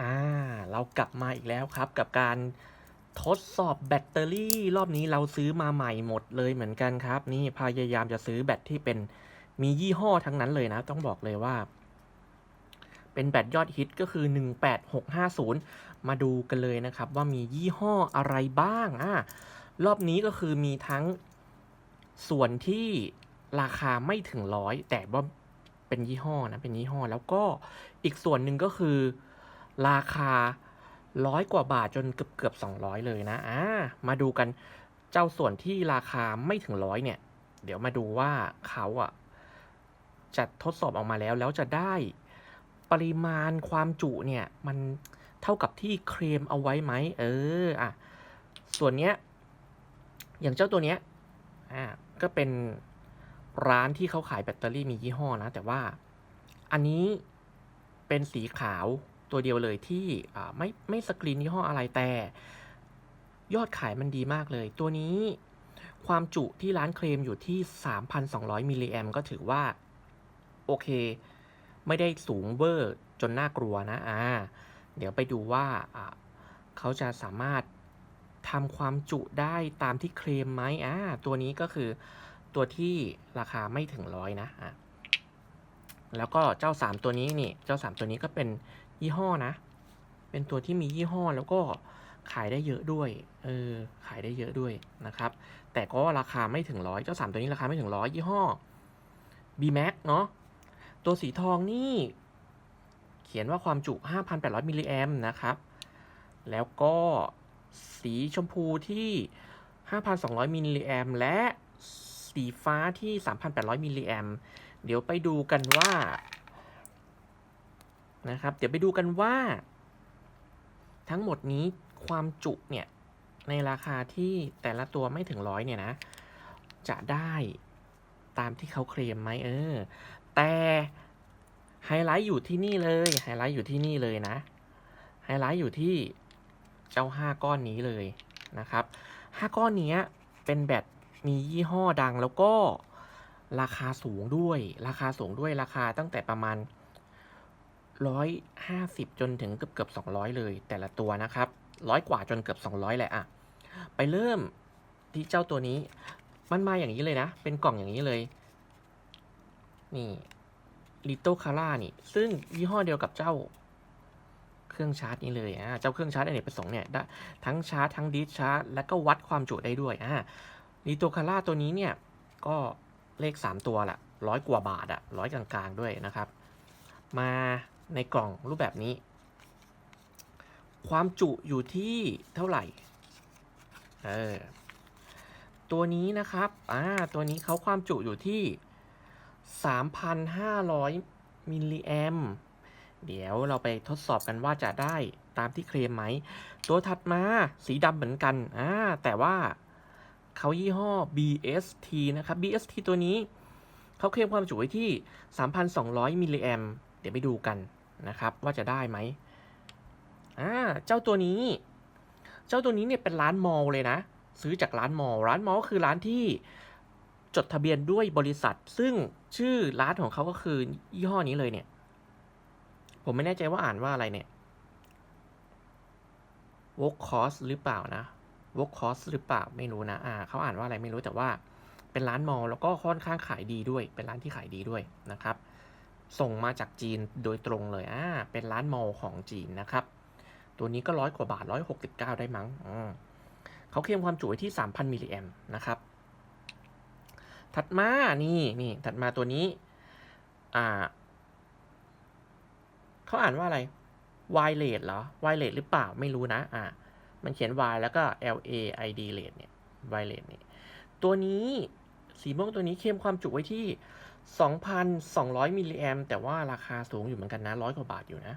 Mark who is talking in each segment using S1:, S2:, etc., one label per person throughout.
S1: อ่า เรากลับมาอีกแล้วครับ กับการทดสอบแบตเตอรี่รอบนี้เราซื้อมาใหม่หมดเลยเหมือนกันครับ นี่พยายามจะซื้อแบตที่เป็นมียี่ห้อทั้งนั้นเลยนะ ต้องบอกเลยว่า เป็นแบตยอดฮิตก็คือ 18650 มาดูกันเลยนะครับ ว่ามียี่ห้ออะไรบ้างอ่ารอบนี้ก็คือมีทั้งส่วนที่ราคาไม่ถึงร้อยแต่ว่าเป็นยี่ห้อนะเป็นยี่ห้อ แล้วก็อีกส่วนหนึ่งก็คือ ราคาร้อยกว่าบาทจนเกือบเกือบสองร้อยเลยนะอ่ามาดูกันเจ้าส่วนที่ราคาไม่ถึงร้อยเนี่ย เดี๋ยวมาดูว่าเขาอะจะทดสอบออกมาแล้วแล้วจะได้ปริมาณความจุเนี่ย มันเท่ากับที่เคลมเอาไว้ไหมเอออะส่วนเนี้ยอย่างเจ้าตัวเนี้ยอ่าก็เป็นร้านที่เขาขายแบตเตอรี่มียี่ห้อนะ แต่ว่าอันนี้เป็นสีขาว ตัวเดียวเลยที่ไม่ไม่สกรีนยี่ห้ออะไรแต่ ยอดขายมันดีมากเลย ตัวนี้ความจุที่ร้านเคลมอยู่ที่ 3,200 มิลลิแอมก็ถือว่า โอเค ไม่ได้สูงเวอร์จนน่ากลัวนะอ่าเดี๋ยวไปดูว่าอ่าเขาจะสามารถทำความจุได้ตามที่เคลมไหมอ่าตัวนี้ก็คือตัวที่ราคาไม่ถึงร้อยนะอะแล้วก็เจ้า 3 ตัวนี้นี่ เจ้า 3 ตัวนี้ก็เป็น ยี่ห้อนะ เป็นตัวที่มียี่ห้อแล้วก็ขายได้เยอะด้วย เออ ขายได้เยอะด้วยนะครับ แต่ก็ราคาไม่ถึงร้อยเจ้า3ตัวนี้ราคาไม่ถึงร้อยยี่ห้อ B Max เนาะ ตัวสีทองนี่ เขียนว่าความจุ 5,800 มิลลิแอมนะครับ แล้วก็สีชมพูที่ 5,200 มิลลิแอมและสีฟ้าที่ 3,800 มิลลิแอมเดี๋ยวไปดูกันว่า นะครับ เดี๋ยวไปดูกันว่า ทั้งหมดนี้ความจุเนี่ย ในราคาที่แต่ละตัวไม่ถึงร้อยเนี่ยนะ จะได้ตามที่เขาเคลมไหมเออ แต่ไฮไลท์อยู่ที่นี่เลยไฮไลท์อยู่ที่นี่เลยนะไฮไลท์อยู่ที่เจ้าห้าก้อนนี้เลยนะครับห้าก้อนนี้เป็นแบตมียี่ห้อดังแล้วก็ราคาสูงด้วย ราคาสูงด้วยราคาตั้งแต่ประมาณ ร้อยห้าสิบจนถึงเกือบเกือบสองร้อยเลย แต่ละตัวนะครับร้อยกว่าจนเกือบสองร้อยแหละอะไปเริ่มที่เจ้าตัวนี้ มันมาอย่างนี้เลยนะ เป็นกล่องอย่างนี้เลย นี่ลิโตคาร่านี่ ซึ่งยี่ห้อเดียวกับเจ้าเครื่องชาร์จนี้เลยอ่าเจ้าเครื่องชาร์จอเนกประสงค์เนี่ยได้ทั้งชาร์จทั้งดิสชาร์จ แล้วก็วัดความจุได้ด้วยอ่าลิโตคาร่าตัวนี้เนี่ย ก็เลข 3 ตัวแหละร้อยกว่าบาทอะร้อยกลางๆด้วยนะครับ มา ในกล่องรูปแบบนี้ ความจุอยู่ที่เท่าไหร่ เออ ตัวนี้นะครับ อ่า ตัวนี้เขาความจุอยู่ที่ 3,500มิลลิแอมเดี๋ยวเราไปทดสอบกันว่าจะได้ตามที่เคลมไหม ตัวถัดมาสีดำเหมือนกัน อ่า แต่ว่าเขายี่ห้อ BST นะครับ BST ตัวนี้เขาเคลมความจุไว้ที่ 3,200มิลลิแอมเดี๋ยวไปดูกัน นะครับว่าจะได้ไหมอ่าเจ้าตัวนี้ เจ้าตัวนี้เนี่ยเป็นร้านมอลเลยนะ ซื้อจากร้านมอลร้านมอลก็คือร้านที่จดทะเบียนด้วยบริษัท ซึ่งชื่อร้านของเขาก็คือยี่ห้อนี้เลยเนี่ย ผมไม่แน่ใจว่าอ่านว่าอะไรเนี่ย w o r k c o s หรือเปล่านะ w o r k c o s หรือเปล่าไม่รู้นะอ่าเขาอ่านว่าอะไรไม่รู้แต่ว่าเป็นร้านมอลแล้วก็ค่อนข้างขายดีด้วย เป็นร้านที่ขายดีด้วยนะครับ ส่งมาจากจีนโดยตรงเลยอ่าเป็นร้านมอลของจีนนะครับ ตัวนี้ก็ร้อยกว่าบาทร้อยหกสิบเก้าได้มั้งอืมเขาเคลมความจุไว้ที่สามพันมิลลิแอมนะครับ ถัดมานี่นี่ถัดมาตัวนี้ อ่าเขาอ่านว่าอะไร w i l e t เหรอ w i l e t หรือเปล่าไม่รู้นะ อ่ามันเขียน Y แล้วก็ L A I D l a t เนี่ย w i l e t นี่ตัวนี้สีม่วงตัวนี้เข้มความจุไว้ที่ 2,200 มิลลิแอมแต่ว่าราคาสูงอยู่เหมือนกันนะร้อยกว่าบาทอยู่นะ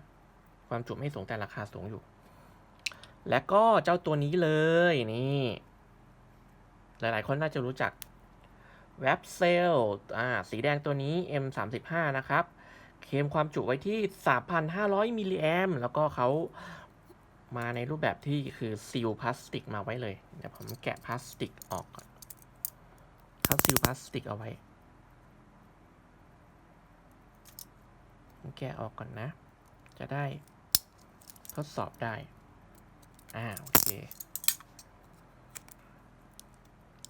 S1: ความจุไม่สูงแต่ราคาสูงอยู่ และก็เจ้าตัวนี้เลยนี่ หลายๆ คนน่าจะรู้จัก w e b c e l อ่าสีแดงตัวนี้ M35 นะครับ เคมความจุไว้ที่ 3,500 มิลลิแอมแล้วก็เขามาในรูปแบบที่คือซีลพลาสติกมาไว้เลย เดี๋ยวผมแกะพลาสติกออกก่อนเขาซีลพลาสติกเอาไว้ผม แกะออกก่อนนะ จะได้ทดสอบได้ อ่า โอเค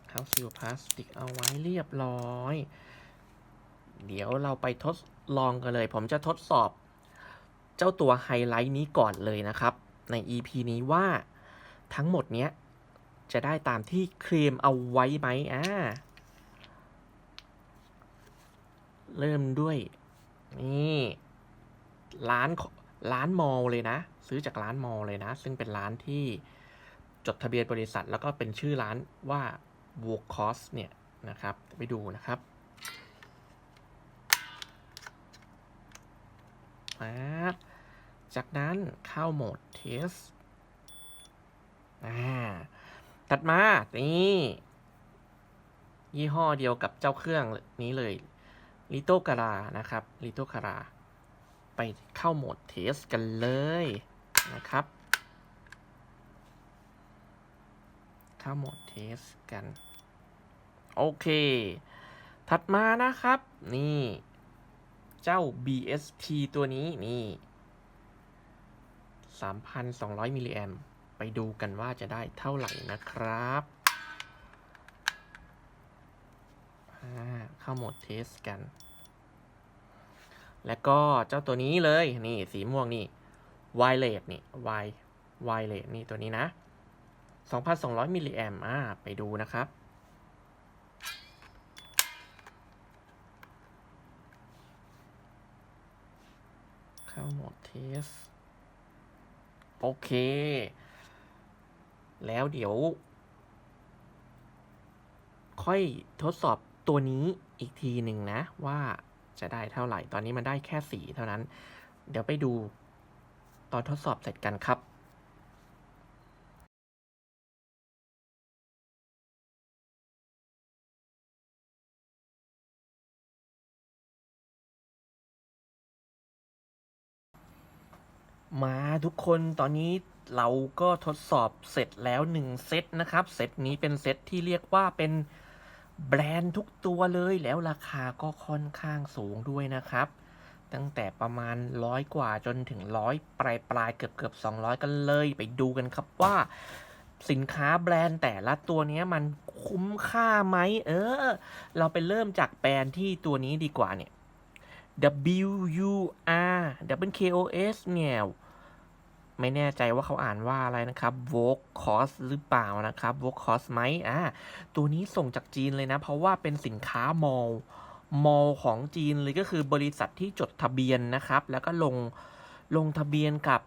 S1: เขาซิลพลาสติกเอาไว้เรียบร้อย เดี๋ยวเราไปทดลองกันเลย ผมจะทดสอบ เจ้าตัวไฮไลท์นี้ก่อนเลยนะครับ ใน EP นี้ว่าทั้งหมดเนี้ย จะได้ตามที่เคลมเอาไว้ไหมอ่าเริ่มด้วย นี่ ร้านร้านมอลเลยนะ ซื้อจากร้านมอลเลยนะ ซึ่งเป็นร้านที่จดทะเบียนบริษัท แล้วก็เป็นชื่อร้านว่า w o r k c o s เนี่ยนะครับไปดูนะครับจากนั้นเข้าโหมด Test ตัดมา นี่ ยี่ห้อเดียวกับเจ้าเครื่องนี้เลยลิโตการานะครับลิโตการา ไปเข้าโหมดเทสกันเลยนะครับ เข้าโหมดเทสกัน โอเค ถัดมานะครับ นี่ เจ้า BST ตัวนี้นี่ 3,200 มิลลิแอมไปดูกันว่าจะได้เท่าไหร่นะครับเข้าโหมดเทสกัน แล้วก็เจ้าตัวนี้เลยนี่สีม่วงนี่ไวเลสนี่ไวไวเลสนี่ตัวนี้นะ 2,200มิลลิแอมอ่าไปดูนะครับ เข้าโหมดเทส โอเค แล้วเดี๋ยว ค่อยทดสอบตัวนี้อีกทีหนึ่งนะว่า จะได้เท่าไหร่ ตอนนี้มันได้แค่สีเท่านั้น เดี๋ยวไปดูตอนทดสอบเสร็จกันครับมาทุกคนตอนนี้เราก็ทดสอบเสร็จแล้วหนึ่งเซตนะครับ เซตนี้เป็นเซตที่เรียกว่าเป็น แบรนด์ทุกตัวเลยแล้วราคาก็ค่อนข้างสูงด้วยนะครับ ตั้งแต่ประมาณร้อยกว่าจนถึงร้อยปลายปลายเกือบเกือบสองร้อยกันเลย ไปดูกันครับว่าสินค้าแบรนด์แต่ละตัวนี้มันคุ้มค่าไหมเออ เราไปเริ่มจากแบรนด์ที่ตัวนี้ดีกว่าเนี่ย W U R W K O S เนี่ย ไม่แน่ใจว่าเขาอ่านว่าอะไรนะครับ v o g c o s หรือเปล่านะครับ v o g c o s ไหมอ่าตัวนี้ส่งจากจีนเลยนะ เพราะว่าเป็นสินค้ามอลมอลของจีนเลยก็คือบริษัทที่จดทะเบียนนะครับ แล้วก็ลงลงทะเบียนกับ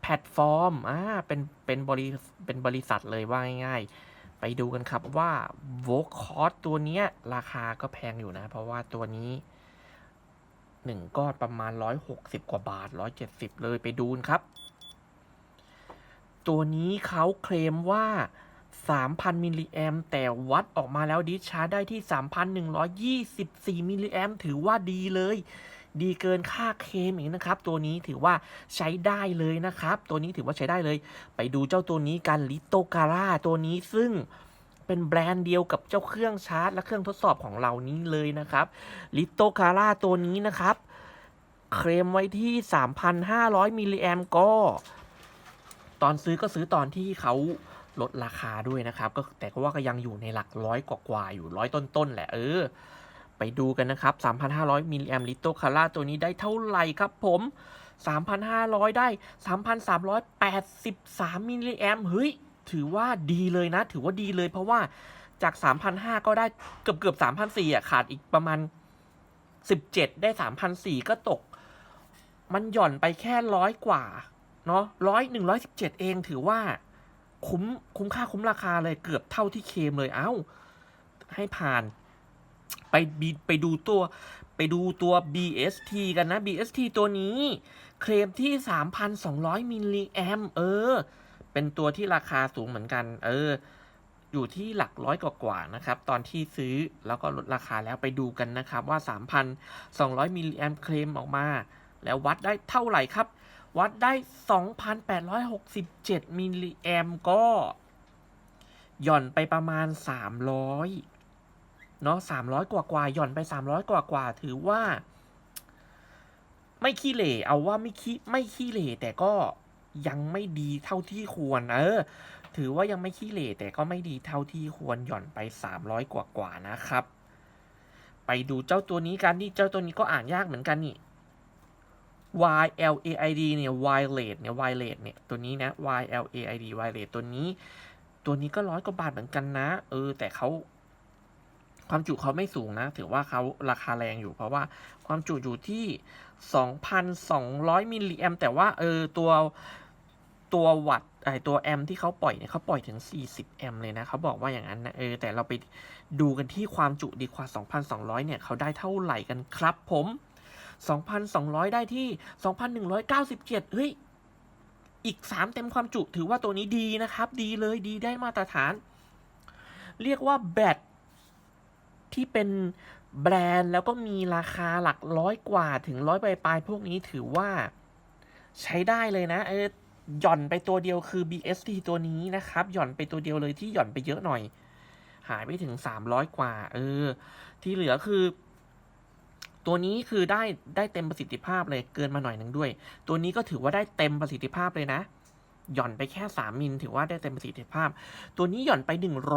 S1: แพลตฟอร์มอ่าเป็นเป็นบริเป็นบริษัทเลยว่าง่ายๆ ไปดูกันครับว่า v o g c o s ตัวนี้ราคาก็แพงอยู่นะ เพราะว่าตัวนี้ หนึ่งก้อนประมาณ160กว่าบาท170เลยไปดูนครับ ตัวนี้เขาเคลมว่า 3,000 มิลลิแอมแต่วัดออกมาแล้วดิชาร์จได้ที่ 3,124 มิลลิแอมถือว่าดีเลย ดีเกินค่าเคลมอีกนะครับ ตัวนี้ถือว่าใช้ได้เลยนะครับ ตัวนี้ถือว่าใช้ได้เลย ไปดูเจ้าตัวนี้กันลิโตการ่าตัวนี้ซึ่ง เป็นแบรนด์เดียวกับเจ้าเครื่องชาร์จ และเครื่องทดสอบของเรานี้เลยนะครับลิโตคาร่าตัวนี้นะครับ เคลมไว้ที่ 3,500มิลลิแอมก็ ตอนซื้อก็ซื้อตอนที่เขาลดราคาด้วยนะครับ ก็แต่ก็ว่าก็ยังอยู่ในหลักร้อยกว่าๆอยู่ร้อยต้นๆแหละเออ ไปดูกันนะครับ 3,500มิลลิแอมลิโตคาร่าตัวนี้ได้เท่าไหร่ครับผม3,500 ได้ 3,383มิลลิแอมเฮ้ย ถือว่าดีเลยนะ ถือว่าดีเลยเพราะว่าจาก 3,500 ก็ได้เกือบเกือบ3,400อะขาดอีกประมาณ 17 ได้3,400 ก็ตก มันหย่อนไปแค่ร้อยกว่า เนาะร้อยหนึ่งร้อยสิบเจ็ดเองถือว่าคุ้มคุ้มค่าคุ้มราคาเลยเกือบเท่าที่เคมเลยเอ้า ให้ผ่านไปไปดูตัวไปดูตัว BST กันนะ BST ตัวนี้ เคลมที่ 3,200 มิลลิแอมเออ เป็นตัวที่ราคาสูงเหมือนกัน เออ อยู่ที่หลักร้อยกว่าๆนะครับ ตอนที่ซื้อแล้วก็ลดราคาแล้วไปดูกันนะครับ ว่า 3,200 มิลลิแอมเคลมออกมา แล้ววัดได้เท่าไหร่ครับ วัดได้ 2,867 มิลลิแอมก็หย่อนไปประมาณ 300 เนาะ300 กว่ากว่าหย่อนไป 300 กว่ากว่าถือว่า ไม่ขี้เหร่เอาว่าไม่ขี้ไม่ขี้เหร่แต่ก็ ยังไม่ดีเท่าที่ควร เออ ถือว่ายังไม่ขี้เหร่แต่ก็ไม่ดีเท่าที่ควรหย่อนไป 300 กว่ากว่าๆนะครับ ไปดูเจ้าตัวนี้กันนี่เจ้าตัวนี้ก็อ่านยากเหมือนกันนี่ Y L A I D เนี่ย Violet เนี่ย Violet เนี่ย ตัวนี้นะ Y L A I D Violet ตัวนี้ ตัวนี้ก็ร้อยกว่าบาทเหมือนกันนะ เออ แต่เขา ความจุเขาไม่สูงนะ ถือว่าเขาราคาแรงอยู่ เพราะว่าความจุอยู่ที่ 2,200 มิลลิแอมแต่ว่าเออตัวตัววัตไอตัวแอมที่เขาปล่อยเนี่ยเขาปล่อยถึง 40 แอมเลยนะเขาบอกว่าอย่างนั้นนะเออแต่เราไปดูกันที่ความจุดีกว่า 2,200 เนี่ยเขาได้เท่าไหร่กันครับผม 2,200 ได้ที่ 2,197 เฮ้ย อีก 3 เต็มความจุถือว่าตัวนี้ดีนะครับ ดีเลยดีได้มาตรฐาน เรียกว่าแบต ที่เป็นแบรนด์แล้วก็มีราคาหลักร้อยกว่าถึงร้อยปลายๆพวกนี้ถือว่าใช้ได้เลยนะเออหย่อนไปตัวเดียวคือ BST ตัวนี้นะครับ หย่อนไปตัวเดียวเลยที่หย่อนไปเยอะหน่อย หายไปถึง 300 กว่า เออ ที่เหลือคือ ตัวนี้คือได้ได้เต็มประสิทธิภาพเลยเกินมาหน่อยหนึ่งด้วย ตัวนี้ก็ถือว่าได้เต็มประสิทธิภาพเลยนะ หย่อนไปแค่ 3 มิลถือว่าได้เต็มประสิทธิภาพ ตัวนี้หย่อนไป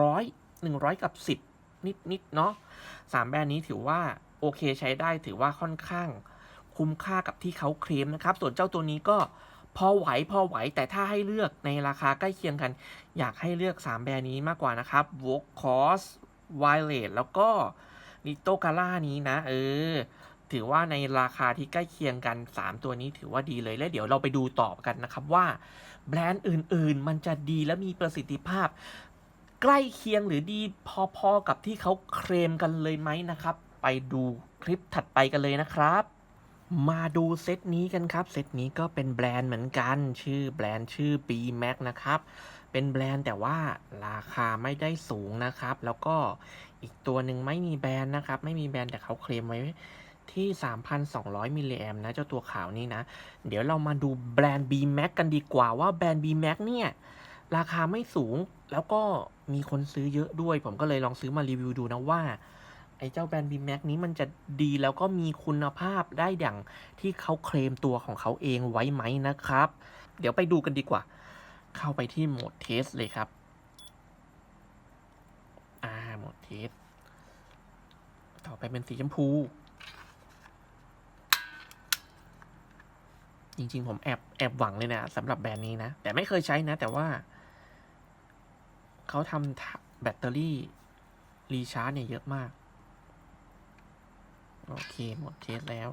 S1: 100 100 กับ 10 นิดนิดๆเนาะสามแบรนด์นี้ถือว่าโอเคใช้ได้ถือว่าค่อนข้างคุ้มค่ากับที่เขาเคลมนะครับ ส่วนเจ้าตัวนี้ก็พอไหวพอไหวแต่ถ้าให้เลือกในราคาใกล้เคียงกัน อยากให้เลือก 3 แบรนด์นี้มากกว่านะครับ v o c o s Violet แล้วก็ l i t o g a l a นี้นะ เออ ถือว่าในราคาที่ใกล้เคียงกัน 3 ตัวนี้ถือว่าดีเลยและเดี๋ยวเราไปดูต่อกันนะครับว่า แบรนด์อื่นๆ มันจะดีและมีประสิทธิภาพ ใกล้เคียงหรือดีพอๆกับที่เขาเคลมกันเลยไหมนะครับ ไปดูคลิปถัดไปกันเลยนะครับ มาดูเซตนี้กันครับ เซตนี้ก็เป็นแบรนด์เหมือนกัน ชื่อแบรนด์ชื่อ B Max นะครับ เป็นแบรนด์แต่ว่าราคาไม่ได้สูงนะครับ แล้วก็อีกตัวหนึ่งไม่มีแบรนด์นะครับ ไม่มีแบรนด์แต่เขาเคลมไว้ที่ 3,200 มิลลิแอมนะ เจ้าตัวขาวนี่นะ เดี๋ยวเรามาดูแบรนด์ B Max กันดีกว่าว่าแบรนด์ B Max เนี่ย ราคาไม่สูงแล้วก็มีคนซื้อเยอะด้วย ผมก็เลยลองซื้อมารีวิวดูนะว่า ไอ้เจ้าแบรนด์ B Max นี้มันจะดีแล้วก็มีคุณภาพได้อย่างที่เขาเคลมตัวของเขาเองไว้ไหมนะครับ เดี๋ยวไปดูกันดีกว่า เข้าไปที่โหมดเทสเลยครับ อ่าโหมดเทส ต่อไปเป็นสีชมพูจริงๆ ผมแอบแอบหวังเลยนะสำหรับแบรนด์นี้นะ แต่ไม่เคยใช้นะ แต่ว่า เขาทำแบตเตอรี่ รีชาร์จเนี่ยเยอะมาก โอเค หมดเทสแล้ว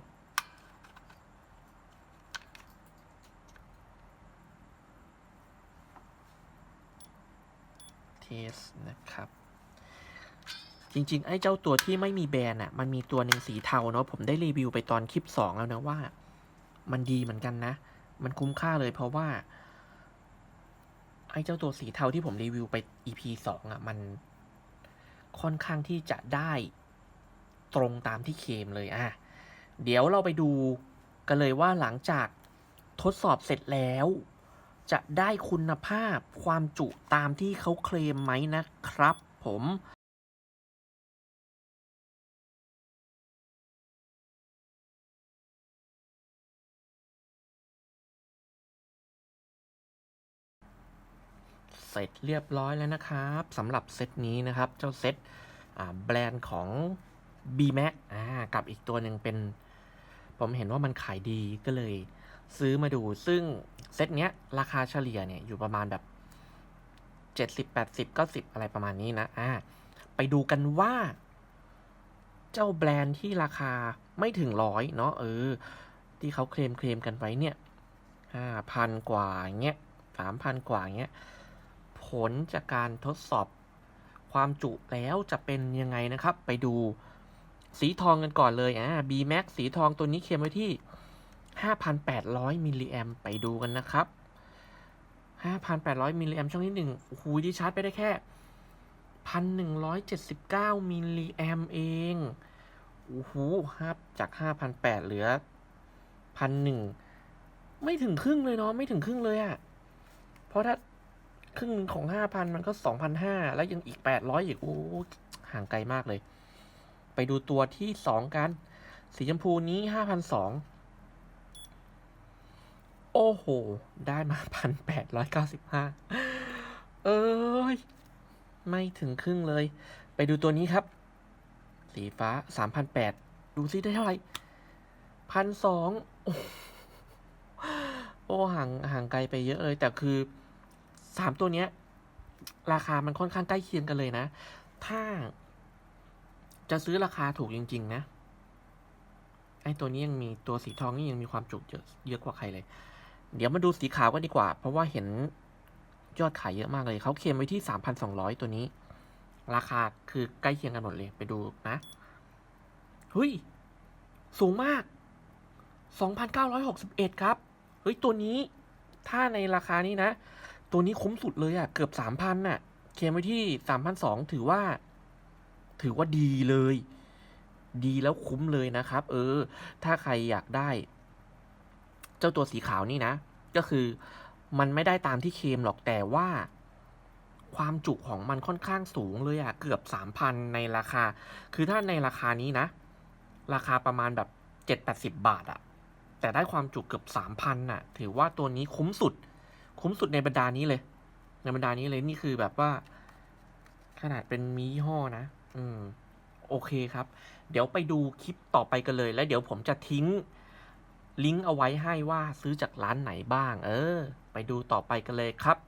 S1: เทสนะครับ จริง ๆ ไอ้เจ้าตัวที่ไม่มีแบรนด์อะ มันมีตัวหนึ่งสีเทาเนาะ ผมได้รีวิวไปตอนคลิป 2 แล้วนะว่า มันดีเหมือนกันนะ มันคุ้มค่าเลยเพราะว่า ไอ้เจ้าตัวสีเทาที่ผมรีวิวไป EP สอะ มันค่อนข้างที่จะได้ตรงตามที่เคลมเลยอะ เดี๋ยวเราไปดูกันเลยว่าหลังจากทดสอบเสร็จแล้ว จะได้คุณภาพความจุตามที่เขาเคลมไหมนะครับผม เสร็จเรียบร้อยแล้วนะครับสำหรับเซตนี้นะครับเจ้าเซตแบรนด์ของ B Max กับอีกตัวหนึ่งเป็น ผมเห็นว่ามันขายดีก็เลยซื้อมาดูซึ่งเซตเนี้ยราคาเฉลี่ยเนี่ยอยู่ประมาณแบบ 70 80 90 อะไรประมาณนี้นะอ่าไปดูกันว่า เจ้าแบรนด์ที่ราคาไม่ถึงร้อยเนาะเออ ที่เขาเคลมเคลมกันไว้เนี่ยห้าพันกว่าเงี้ยสามพันกว่าเงี้ย ผลจากการทดสอบความจุแล้วจะเป็นยังไงนะครับ ไปดูสีทองกันก่อนเลยอ่า B Max สีทองตัวนี้เคลมไว้ที่ 5,800 มิลลิแอมไปดูกันนะครับ 5,800 มิลลิแอมช่องที่หนึ่งโอ้โหที่ชาร์จไปได้แค่ 1,179 มิลลิแอมเอง โอ้โหครับจาก 5,800 เหลือ1,001ไม่ถึงครึ่งเลยเนาะ ไม่ถึงครึ่งเลยอะ เพราะถ้า ครึ่งหนึ่งของห้าพันมันก็สองพันห้าแล้วยังอีกแปดร้อยอีก โอ้ห่างไกลมากเลย ไปดูตัวที่สองกัน สีชมพูนี้ห้าพันสองโอ้โห ได้มาพันแปดร้อยเก้าสิบห้าเอ้ย ไม่ถึงครึ่งเลย ไปดูตัวนี้ครับ สีฟ้าสามพันแปดดูซิได้เท่าไหร่พันสองโอ้ห่างห่างไกลไปเยอะเลย แต่คือ สามตัวเนี้ย ราคามันค่อนข้างใกล้เคียงกันเลยนะ ถ้าจะซื้อราคาถูกจริง ๆ นะ ไอ้ตัวนี้ยังมีตัวสีทองนี่ยังมีความจุเยอะเยอะกว่าใครเลย เดี๋ยวมาดูสีขาวกันดีกว่า เพราะว่าเห็นยอดขายเยอะมากเลย เขาเคลมไว้ที่สามพันสองร้อยตัวนี้ ราคาคือใกล้เคียงกันหมดเลยไปดูนะเฮ้ย สูงมากสองพันเก้าร้อยหกสิบเอ็ดครับ เฮ้ย ตัวนี้ ถ้าในราคานี้นะ ตัวนี้คุ้มสุดเลยอะ่ะ เกือบสามพันน่ะ เคมไว้ที่สามพันสองถือว่า ถือว่าดีเลย ดีแล้วคุ้มเลยนะครับ เออ ถ้าใครอยากได้ เจ้าตัวสีขาวนี่นะ ก็คือมันไม่ได้ตามที่เคมหรอกแต่ว่า ความจุของมันค่อนข้างสูงเลยอะเกือบสามพันในราคา คือถ้าในราคานี้นะ ราคาประมาณแบบเจ็ดแปดสิบบาทอะ แต่ได้ความจุเกือบสามพันน่ะ ถือว่าตัวนี้คุ้มสุด คุ้มสุดในบรรดานี้เลย ในบรรดานี้เลยนี่คือแบบว่า ขนาดเป็นมียี่ห้อนะ อืม โอเคครับ เดี๋ยวไปดูคลิปต่อไปกันเลย แล้วเดี๋ยวผมจะทิ้งลิงก์เอาไว้ให้ว่าซื้อจากร้านไหนบ้าง เออ ไปดูต่อไปกันเลยครับ